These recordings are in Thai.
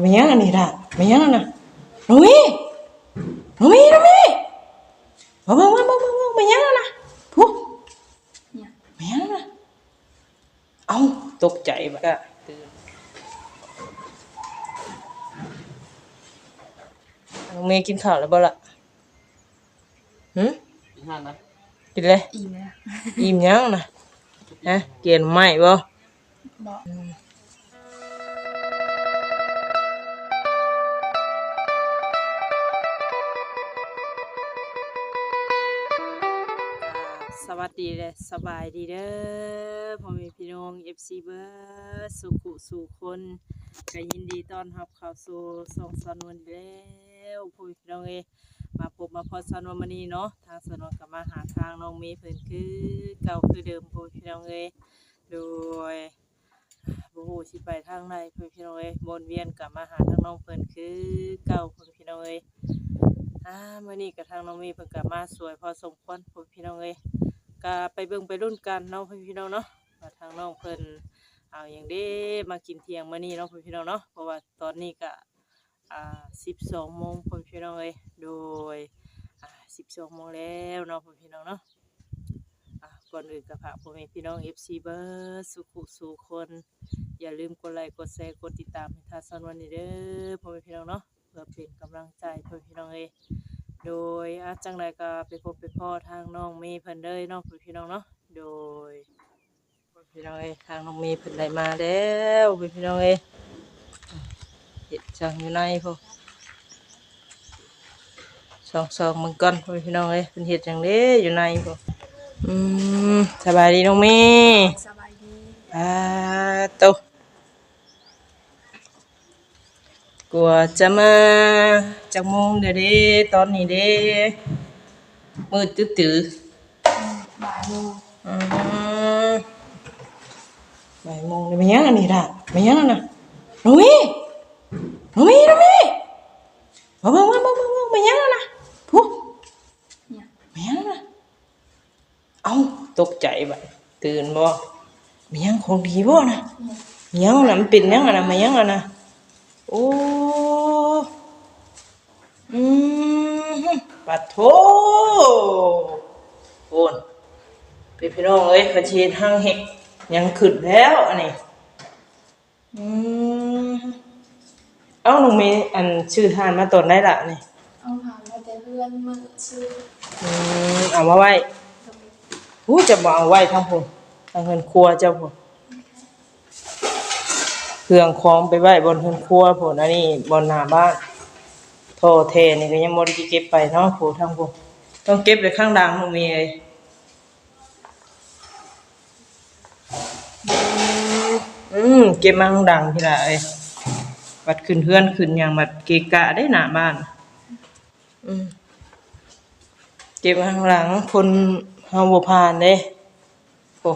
ไม่ยังอันนี้ล่ะไม่ยังอันน่ะน้องมีน้องมีน้องมีมามามามามามาไม่ยังอันน่ะพูไม่ยังอันน่ะเอ้าตกใจบัดอะตื่นน้องเมย์กินข้าวแล้วบ่ล่ะหืมอีห้านะกินเลยอิ่มแล้วอิ่มยังน่ะฮะเกลียนไหมบ่บ วัสดีเลยสบายดีเด้อพ่อแม่พี่น้อง FC เบิร์ดสุขุสู่คนก็ยินดีต้อนรับเข้าสู่สองสนวนแล้วพ่อพี่น้องเอยมาพบมาพอสนวนมานีเนาะทางสนวนก็มาหาทางน้องมย์เพิ่นคือเก่าคือเดิมพ่อพี่น้องเอยโดยบ่ฮู้สิไปทางใดพ่อพี่น้องเอยวนเวียนกลับมาหาทางน้องเพิ่นคือเก่าพ่อพี่น้องเอยอ่ามื้อนี้ก็ทางน้องมย์เพิ่นก็มาสวยพอสมควรพ่อพี่น้องเอย ก็ไปเบิ่งไปรุ่นกันเนาะพี่น้องเนาะว่าทางน้องเพิ่นเอาอย่างเด้มากินเที่ยงมื้อนี้เนาะพี่น้องเนาะเพราะว่าตอนนี้ก็อ่า12โมงพี่น้องเอ้ยโดยอ่า12โมงแล้วเนาะพี่น้องเนาะก่อนอื่นก็ฝากพ่อแม่พี่น้อง FC เบิร์สุขุสู่คน อย่าลืมกดไลค์กดแชร์กดติดตามให้ทางสนวนนี่เด้อพ่อแม่พี่น้องเนาะเพื่อเป็นกำลังใจพ่อแม่พี่น้องเอ โดยอาจังไรก็ไปพบไปพ่อทางน้องเมย์เพิ่นเด้ยเน้องพี่น้องเนาะโดยพี่น้องเอ้ยทางน้องเมย์เพิ่นได้มาแล้วพี่น้องเอ้ยเฮ็ดจังอยู่ในพวกสองสองมึงก่อนพี่น้องเอ้ยเพิ่นเฮ็ดจังเด้อยู่ในพวกอืมสบายดีน้องเมย์สบายดีอ่าโตะ กลัวจะมาจากโมงเด้อเด้ตอนนี้เด้มืดตื้อๆบ่ายโมงอืมบ่ายโมงเลยไม่ยังอันนี้ล่ะไม่ยังอันน่ะน้องมีน้องมีน้องมีมามามามามามาไม่ยังอันน่ะพูเนี่ยไม่ยังอันน่ะเอ้าตกใจบัดตื่นบ่ไม่ยังของดีบ่น่ะไม่ยังน่ะมันเป็นยังอันน่ะไม่ยังอันน่ะ โอ้อืมปัดโถโอนพี่พี่น้องเอ้ยกระเทียมห้างเห็ดยังขึ้นแล้วอันนี้อืมเอ้าหนูมีอันชื่อทานมาตอนได้ละนี่เอาผ่านมาแต่เพื่อนมาซื้ออืมเอามาไว้หูจะมาเอาไว้ทั้งผมทางเฮือนครัวเจ้าผม เครื่องของไปไว้บนเฮือนครัวผมอันนี้บนหน้าบ้านโทเทนี่ก็ยังบ่ได้เก็บไปเนาะผมทั้งผมต้องเก็บไว้ข้างดังหนูมีเลยอืมเก็บมาข้างดังทีละเอ้บัดขึ้นเฮือนขึ้นอย่างบัดเกกะได้หน้าบ้าน อืมเก็บมาข้างหลังคนเฮาบ่ผ่านเด้โอ้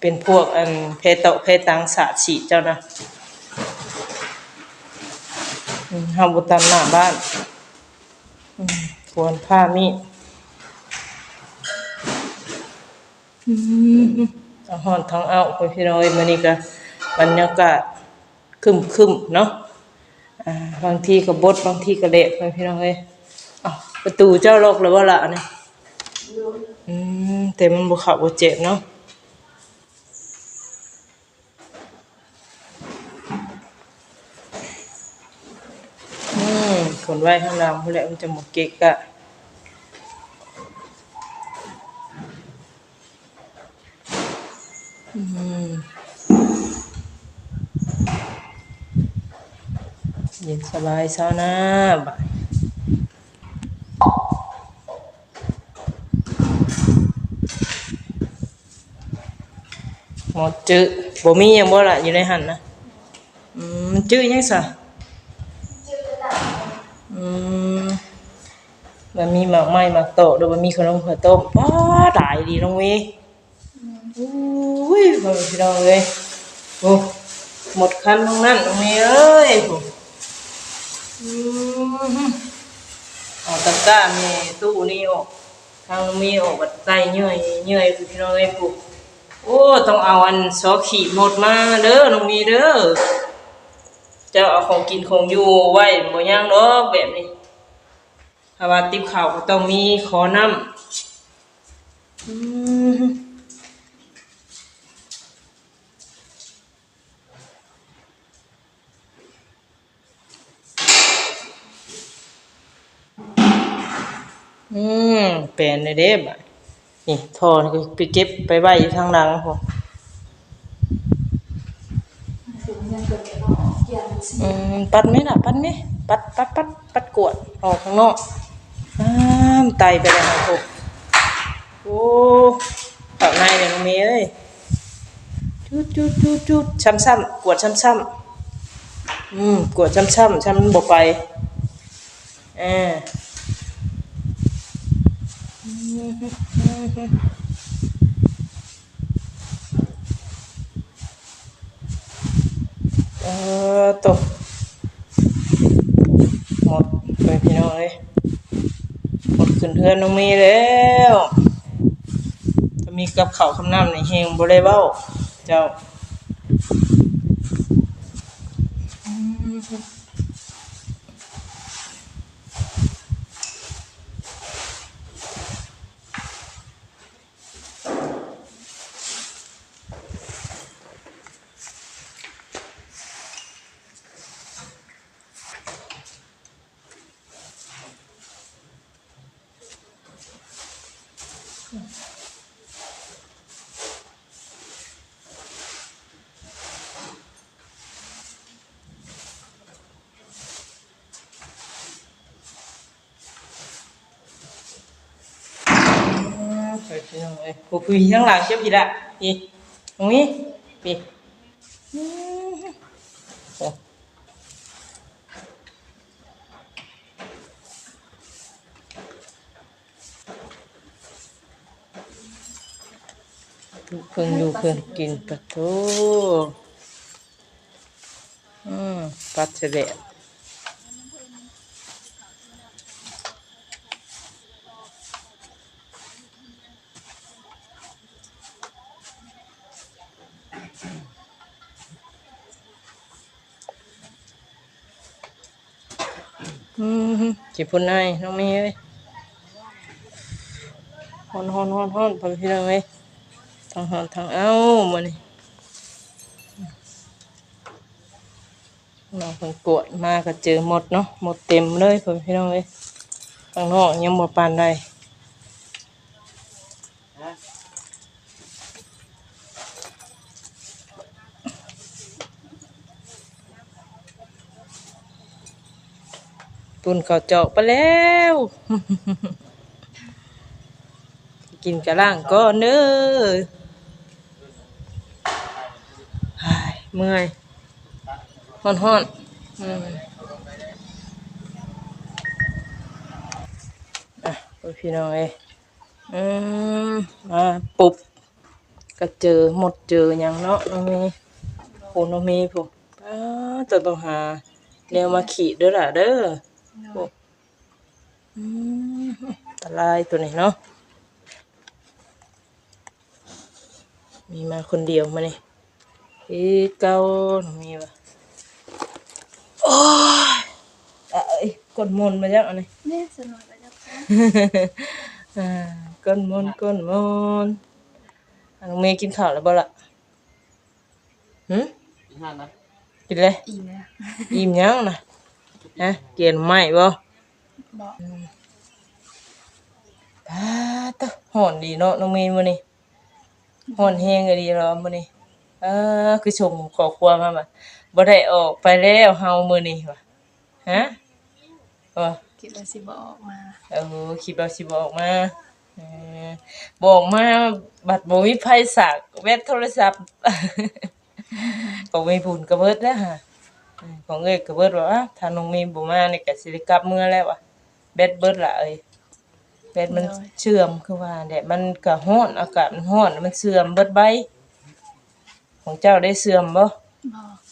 เป็นพวกอันเพโตเพตังสาฉีเจ้านะ อืมเฮาบ่ตามหน้าบ้านควรผ้ามีดอืมทั้งฮ้อนทั้งเอาไปพี่น้อยมื้อนี้ก็บรรยากาศครึมเนาะบางทีก็บดบางทีก็เละไปพี่น้อยอประตูเจ้าโลกแล้วบ่ล่ะเนี่ยอืมแต่มันบ่เข้าบ่เจ็บเนาะอื มคนไว้ข้างล่างพุ่นแหละมันจะหมดเกะกะเย็นสบายเช้าหน้าบ่ายหมดจื้อบ่มีหยังบ่ล่ะอยู่ในหันนะอืมมันจื้อยังซะ มมันมีหมากไม้หมากโตะหรือว่ามีขนมข้าวต้มป้าหลายดีน้องเวยอุ้ยพ่อแม่พี่น้องเอ้ยโอ้หมดคันตรงนั้นน้องเวยเอ้ยโอ้อืมออกตะกร้ามีตู้นี่ออกทางมีออกบัดใต้เยื่อยเยื่อยคือพี่น้องไอ้ผูกโอ้ต้องเอาอันซอขีดหมดมาเด้อน้องมีเด้อ เจ้าเอาของกินของอยู่ไว้บ่ย่างดอกแบบนี้ถ้าว่าติบข้าวก็ต้องมีขอน้ำอืมอืมแปลนเลยเด้บ่ะนี่ทอก็ไปเก็บไปไว้อยู่ทางหลังพอ สิอืมปัดไหมล่ะ ปัดไหมปัดปัดปัดปัดกวดออกข้างนอกอ้ามไตไปเลยครับผมโอ้เต่าในเลยน้องเมย์เอ้ยจุดจุดจุดจุดช้ำช้ำกวดช้ำช้ำอืมกวดช้ำช้ำช้ำมันบกไปอ่าอืมฮึอืม เออตกหมดไปพี่น้องเลยหมดขึ้นเพื่อนน้องมีแล้วจะมีกับเขาคำน้ำในเฮงบริเบ้าเจ้า ผู้พี่ข้งหลังเจ้าพี่ละพี่ตรงนี้พี่อืมโอ้ดูเพิ่งดูเพิ่งกินปลาทูอืมปลาเฉลดอื มจีบพุ่นนายน้องเมย์เอ้ยฮอนฮอนฮอนฮอนพอพี่น้องเอ้ยทางฮอนทางเอ้ามานี่น้องคนกวดมาก็เจอหมดเนาะหมดเต็มเลยพอพี่น้องเอ้ยทางนอกยังหมดปานใด ตุนเขาวเจาะไปแล้ว กินกระล่างก็เน้อหายเมื่อยฮ้อนฮ้อนอืมอะพี่น้องเอ้อืมมาปุบก็เจอหมดเจออย่างเนาะน้องเมย์โหน้องมย์ผมป้าจะต้องหาแนวมาขีดด้อล่ะเด้อ โอ้อืมอันตรายตัวนี้เนาะ มีมาคนเดียวมานี่เอ้ยเก้าหนูมีวะโอ้ยเอ้ยกดมนต์มาจากอันนี้เนี่ยสนุกไปจ้ะอ่ากดมนต์กดมนต์อะน้องเมย์กินข้าวแล้วบ่ล่ะหืมกินเลยอีเนี่ยอิ่มยังนะ ฮะเกียนไหมบ่บอกป้าตะห่อนดีเนาะน้องเมย์มื้อนี้ห่อนแฮงก็ดีเหรอมื้อนี้เออคือชมขอความมาบ่บ่ได้ออกไปแล้วเฮามื้อนี้ว่ะฮะบ่คิดว่าสิบอกออกมาเออคิดว่าสิบอกมาเออบอกมาบัดบ่มีไผสักแวดโทรศัพท์ก็มีบุญกระเบิดแล้วฮะเออ ของเอ้ยกระเบิดว่าอ้าวถ้าน้องมีบ่มานี่ก็สิได้กลับเมื่อแล้วว่ะแบตเบิดละเอ้ยแบตมันเชื่อมคือว่าแดดมันก็ร้อนอากาศมันร้อนมันเสื่อมเบิดใบของเจ้าได้เสื่อมบ่บอก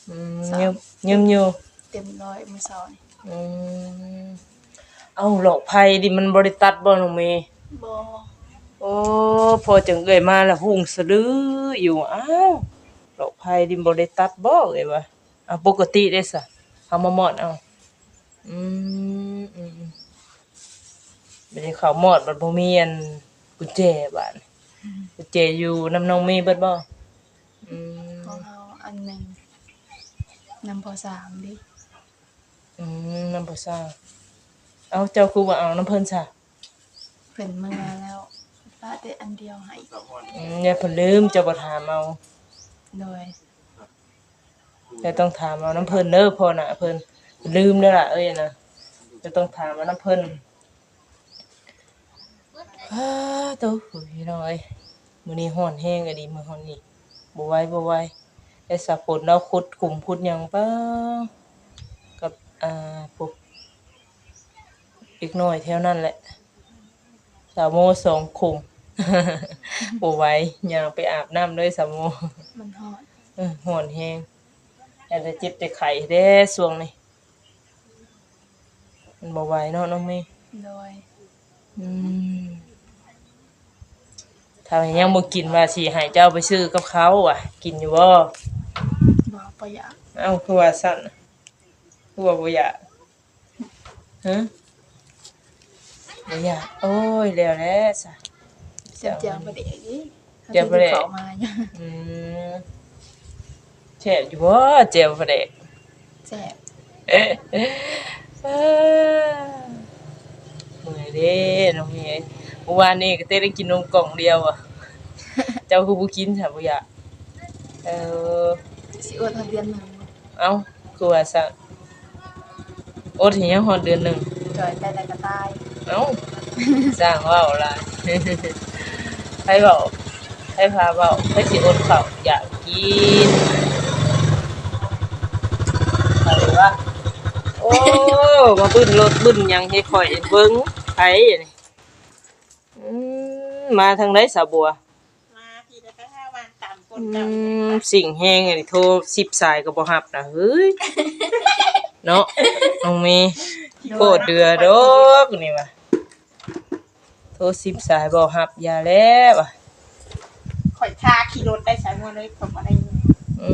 อืมยืมยืมอยู่เต็มร้อยมือสอนอืมเอาหลอกภัยดิมันบริตัดบ่น้องเมย์บอกโอ้พอจังเอ่ยมาแล้วหุ่งสะดืออยู่อ้าวหลอกภัยดิมันบริตัดบ่เอ่ยวะอะปกติได้ซะปเขามามอดเอาอืมอืมอืมไม่ได้เขามอดบัดบ่มีอันกุญแจบาดกุญแจอยู่นำน้องมีเบิดบ่อืมของเฮาอันหนึงนำพอสามดิอืมน้ำบ่ซ่าเอาเจ้าคือว่าเอาน้ำเพิ่นซะเพิ่นเมื่อแล้วป้าแต่อันเดียวให้อืมอย่าเพิ่นลืมเจ้าบ่ถามเอาโดย แต่ต้องถามเอาน้ำเพิ่นเด้อพ่อน่ะเพิ่นลืมเด้อล่ะเอ้ยนะจะต้องถามเอาน้ำเพิ่นอ้าโตพี่น้อยมื้อนี้ร้อนแฮงอะดีมื้อฮ้อนนี่บ่ไหวบ่ไหวไอ้สะปนเราขุดกลุ่มขุดหยังเปล่ากับอ่าพวกอีกหน่อยแถวนั้นแหละสาวโมสองคุมบ่ไหวย่างไปอาบน้ำเลยสาวโมมันฮอดเออหอนแฮง แต่จะเจ็บแต่ไข่เด้ช่วงนี้มันบ่ไหวเนาะน้องเมย์โดยอืมถ้ายังบ่กินว่าสิให้เจ้าไปซื้อกับเขาอะ กินอยู่บ่บ่ประหยัดเอ้าคือว่าสั่นน่ะคือว่าบ่อยากฮะบ่อยากโอ้ยแล้วแหละซะเสียเจียงประเดี๋ยวนี้เจียงประเดี๋ยวเขามาเนี่ยอืม แซ่บอยู่บ่เจียวพระเดกแซ่บเอ๊ะเอ๊ะเอ้อเมื่อยเด้น้องเมย์เมื่อวานนี้ก็เต้ได้กินนมกล่องเดียวอะ เจ้าคือบ่กินค่ะบ่อยากเออ สิอดทะเบียนหนึ่งเอ้าคือว่าซะอดให้ยังฮอดเดือนหนึง จอยแต่แต่กระตายเอ้าสร้างเว้าล่ะใครเว้าใครพาเว้าใครสิอดข้าวอยากกินอะไรวะ โอ้มาบึ้นรถบึ้นหยังให้ข่อยเบิ่งไผนี่อืมมาทางไหนสาบัว มาพี่แล้วก็ห้าวันตามคนอืเก่ามสิ่งแห้งอันนี้โทรสิบสายก็บ่รับนะเฮ้ยเนาะน้องเมย์โคตรเดือดอกนี่ว่ะโทรสิบสายบ่รับอย่าแล้วว่ะข่อยทาขี่รถได้ใช้มือเลยผมอะไรอื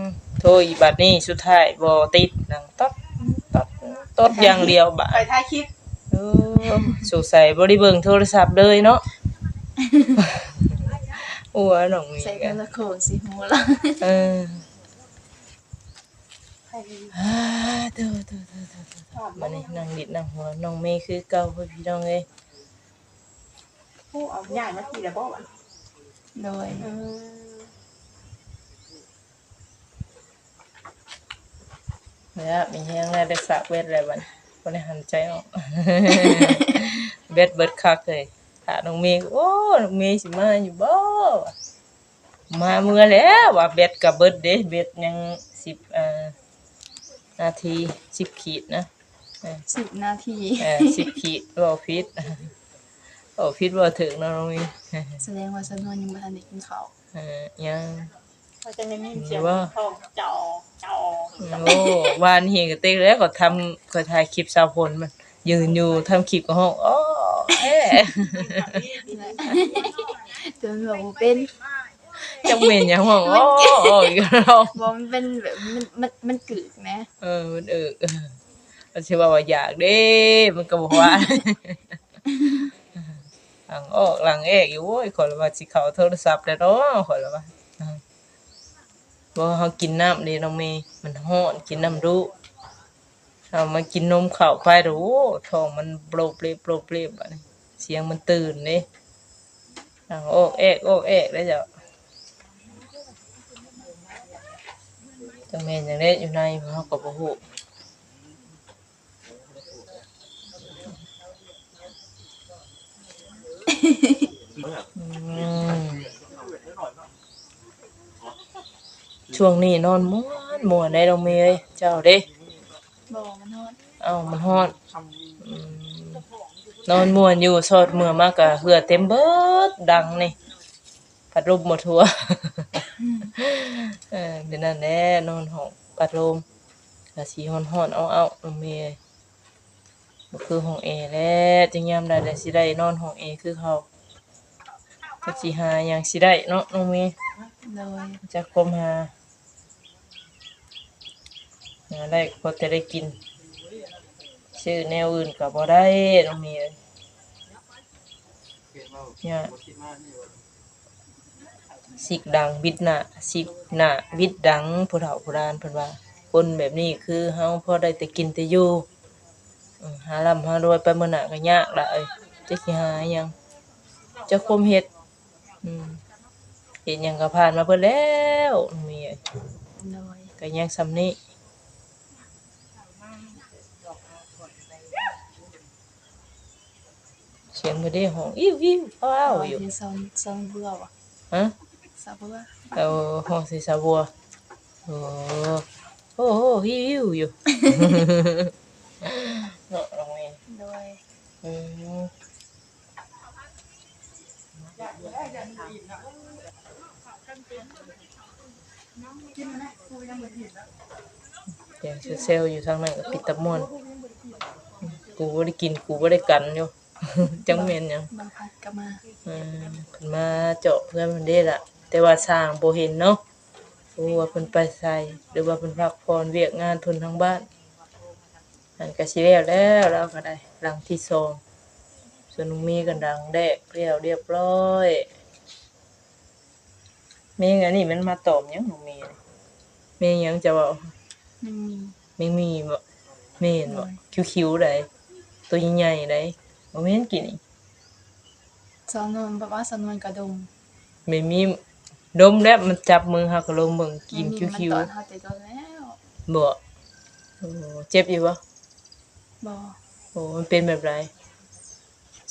มโทรอีบัดนี้สุดท้ายบ่ติดนังต๊ดต๊ด ต๊ดอย่างเดียวบาดข่อยทาคลิปเออสงสัยบ่ได้เบิ่งโทรศัพท์เลยเนาะโอ้ยน้องเมย์ใส่กักันนละโคสิหัวละเอออ่าเด้อเด้อเด้อเด้อเด้อถอดมานี่นั่งดิดนั่งหัวน้องเมย์คือเก่าเพื่อนพี่น้องเอ้ยผู้เอาใหญ่มาขี่แล้วบ่วะโดยเออ แล้วมีแห้งแล้วได้ฝากเวทอะไรบัดบ่ได้หันใจออกเบ็ดเบิดคักเลยถ้าน้องเมย์ก็โอ้น้องเมย์สิมาอยู่บ่วะมาเมื่อแล้วว่าเบ็ดกับเบิดเด้เบ็ดยัง10อ่านาที10ขีดนะเออสิบนาทีเออ10ขีดบ่ผิดบ่ผิดบ่ถึงเนาะน้องเมย์แสดงว่าสนวนยังบ่ทันได้กินข้าวเออยัง เขาจะไม่มีเสียงทองจอจอโอ้วานเฮก็เต็กแล้วก็ทำก็ถ่ายคลิปสาวพลมัน ยืนอยู่ทำคลิปกับห้องอ้อแอะจนแบบบ่เป็นจังเมนอย่างห้องอ้ออ้ออีกแล้วบ่มันเป็นแบบมันมันมันกึกนะเออมันเออเออมันสิว่าว่าอยากเด้มันก็บอกว่าหลังออกหลังเอกอยู่โว้ยขอยละว่าสิเข้าโทรศัพท์แล้วเนาะขอยละว่าอ่า บ่เฮากินน้ำเด้น้องเมย์มันร้อนกินน้ำดูเอามากินนมข้าวไปแล้วโอ้ท้องมันโปรเปรโปรเปรบัดนี้เสียงมันตื่นเด้หลังออกเอกออกเอกแล้วจ้ะจังแม่นจังได๋อยู่ในเฮาก็บ่ฮู้อืม ช่วงนี้นอนม่วนม่วนได้ดอกเมยเอ้ยเจ้าเด้บ่มันฮอดเอ้ามันฮ้อนอืมนอนม่วนอยู่สอดเมื่อมากกะเหือเต็มเบิดดังนี่พัดลมหมดหัวเออเดี๋ยวนั้นแหละนอนห้องพัดลมก็สิฮ้อนๆเอาๆดอกเมยเอ้ยบ่คือห้องแอร์แล้วจังยามใดได้สิได้นอนห้องแอร์คือเขาจักสิหาหยังสิได้เนาะน้องเมย์โดยจักคมหาหา ได้พอจะได้กิน ชื่อแนวอื่นก็บ่ได้น้องเมียเนี่ยสิกดังบิดหน้าสิกหน้าบิดดังผู้เฒ่าโบราณเพิ่นว่า คนแบบนี้คือเฮาพอได้แต่กินแต่อยู่อืมหาร่ำหารวยไปมื้อหน้าก็ยากละเอ้ยจะสิหาหยังจะคมเฮ็ดอืมเฮ็ดหยังก็ผ่านมาเบิดแล้วน้องเมียโดยก็ยังสำนี้ สียงบ่ได้ห้องอิ้วอิ้วอ้าวอยู่ที่ซอนซอนเบื่อวะฮะซาเบื่อเอาห้องใส่สาบัวโอ้โอ้โหอิ้วอิ้วอยู่ เนาะน้องเมย์โดยอืมเดี๋ยวเซลล์อยู่ทางนั้นก็ปิดตะม่วนอืมกูบ่ได้กินกูบ่ได้กันอยู่ จังแม่นหยังบางพัดก็มาอืมเพิ่นมาเจาะเพื่อนเพิ่นเด้ล่ะ แต่ว่าสร้างบ่เห็นเนาะบ่รู้ว่าเพิ่นไปไสหรือว่าเพิ่นพักผ่อนเวียกงานเพิ่นทางบ้านอันก็สิแล้วแล้วเราก็ได้หลังที่สองส่วนลุงมีกันดังแดกเรียวเรียบร้อยมีอันนี้มันมาตอบหยังลุงมีนี่มีหยังจะเว้าไม่มีไม่มีบ่แม่นบ่คิ้วๆได้ตัวใหญ่ๆได้ บ่แม่นกินนี่ซอนนวลแบบว่าซอนนวลกระดมไม่มีดมแล้วมันจับมือหักลงเบิ่งกินไม่มีคิ้วมันตอนเฮาแต่ตอนแล้วๆบ่โอ้เจ็บอยู่บ่บ่โอ้มันเป็นแบบไร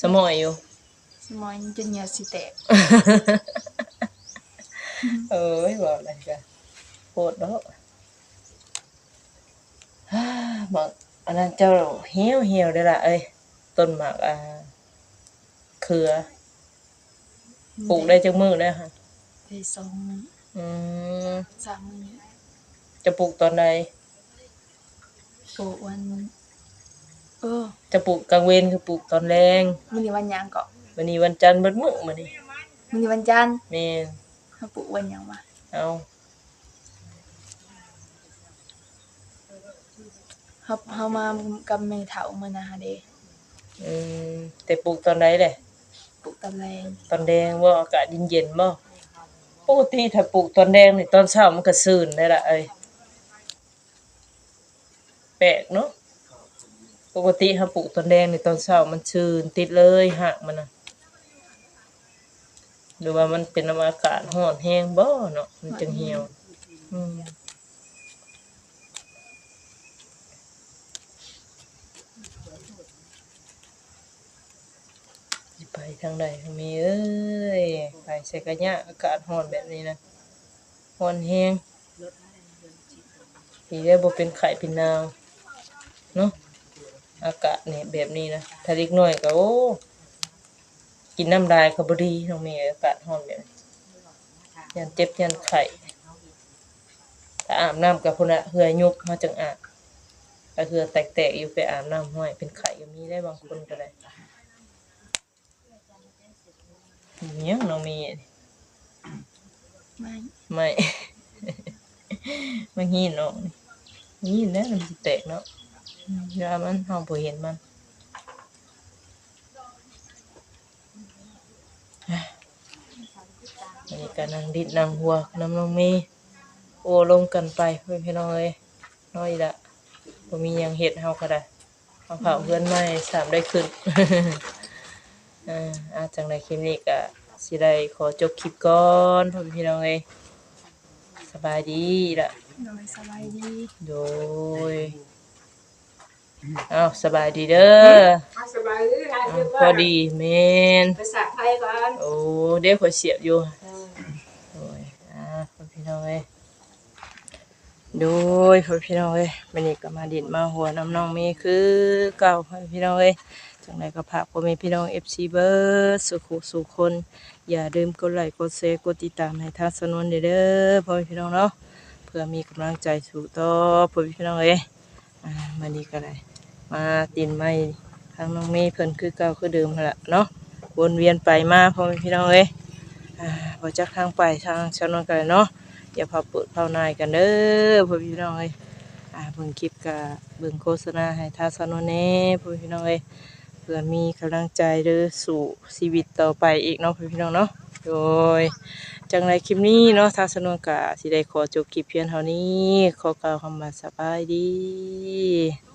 สมอยอยู่ สมองจนเหนียวสิแตกเอ้ยบ่อะไรกันโคตรเนาะฮ่าบักอันนั้นเจ้าเหี่ยวเหี่ยวได้อล่ะเอ้ย ต้นหมากอ่าเครือปลูกได้จักมื้อแล้วฮะได้สองมื้ออืมสามมื้อจะปลูกตอนใดปลูกวันเออจะปลูกกลางเวรคือปลูกตอนแรงมื้อนี้วันหยังเก็วันนี้วันจันทร์เบิดมื้อมื้อนี้มื้อนี้วันจันทร์แม่นเฮาปลูกวันหยังวะเอาเฮาเฮามากับแม่เฒ่ามื้อนะหาเด้ อืมแต่ปลูกตอนไหนแหละปลูกตะแลงตอนแดงว่าอากาศเย็นๆบ่ปกติถ้าปลูกตอนแดงนี่ตอนเช้ามันก็ซื่นได้ละเอ้ยแปลกเนาะปกติถ้าปลูกตอนแดงนี่ตอนเช้ามันซื่นติดเลยหักมันน่ะหรือว่ามันเป็นอากาศร้อนแห้งบ่เนาะมันจึงเหี่ยวอืมสิไป ทางใดทางนี้เอ้ยไปใส่กระยะอากาศร้อนแบบนี้นะร้อนแห้งทีได้บ่เป็นไข้เป็นนาวเนาะอากาศนี่แบบนี้นะถ้าเล็กน้อยก็โอ้กินน้ำลายก็บ่ดีน้องเมย์อากาศร้อนแบบนี้ยันเจ็บยันไข้ถ้าอาบน้ำกับพุ่นน่ะเหือยุบมาจังอาบถ้าเหือแตกๆอยู่ไปอาบน้ำห้อยเป็นไข้ก็มีได้บางคนก็ได้ ยังน้องมีไม่ไม่ไม่หินน้องนี่หินแล้วมันสิแตกเนาะอืมยามันเฮาบ่เห็นมันอันนี้ก็นั่งดิดนั่งหัวน้ำน้องมีโอ้ลงกันไปเพื่อนพี่น้องเอ้ยน้อยละบ่มีหยังเฮ็ดเฮาก็ได้เอาเผาเพื่อนใหม่สามได้ขึ้น อ่าอาจังในคลิปนี้ก็สิได้ขอจบคลิปก่อนพ่อพี่น้องเอ้ยสบายดีละโดยสบายดี โดยอ้าวสบายดีเด้อสบายดีค่ะอ้าวพอดีแม่นไปสักไพ่ก่อนโอ้เดี๋ยวขอยเสียบอยู่โดยอ่าพ่อพี่น้องเอ้ยโดยพ่อพี่น้องเอ้ยวันนี้ก็มาดิดมาหัวน้ำน้องเมย์คือเก่าพ่อพี่น้องเอ้ย จังไดก็ฝากพ่อแม่พี่น้อง FC เบิร์สุขสุขคน อย่าลืมกดไลค์กดแชร์กดติดตามให้ทางสนนเด้อพ่อแม่พี่น้องเนาะเพื่อมีกำลังใจสู่ต่อพ่อแม่พี่น้องเอ้มาดีก็ได้มาตินไม่ทางน้องเมย์เพิ่นคือเก่าคือเดิมละเนาะวนเวียนไปมาพ่อแม่พี่น้องเอ้ยอ่าบ่จักทางไปทางสนวนกันเนาะอย่าพาเปิดเผานายกันเด้อพ่อแม่พี่น้องเอ้ยเบิ่งคลิปก็เบิ่งโฆษณาให้ทาสนนแหน่พ่อพี่น้องเอ้ย พื่อมีกำลังใจเด้อสู่ชีวิตต่อไปอีกเนาะพ่อพี่น้องเนาะโดยจังไรคลิปนี้เนาะทางสนวนกะสิได้ขอจบคลิปเพียงเท่านี้ ขอกล่าวคำว่าสบายดี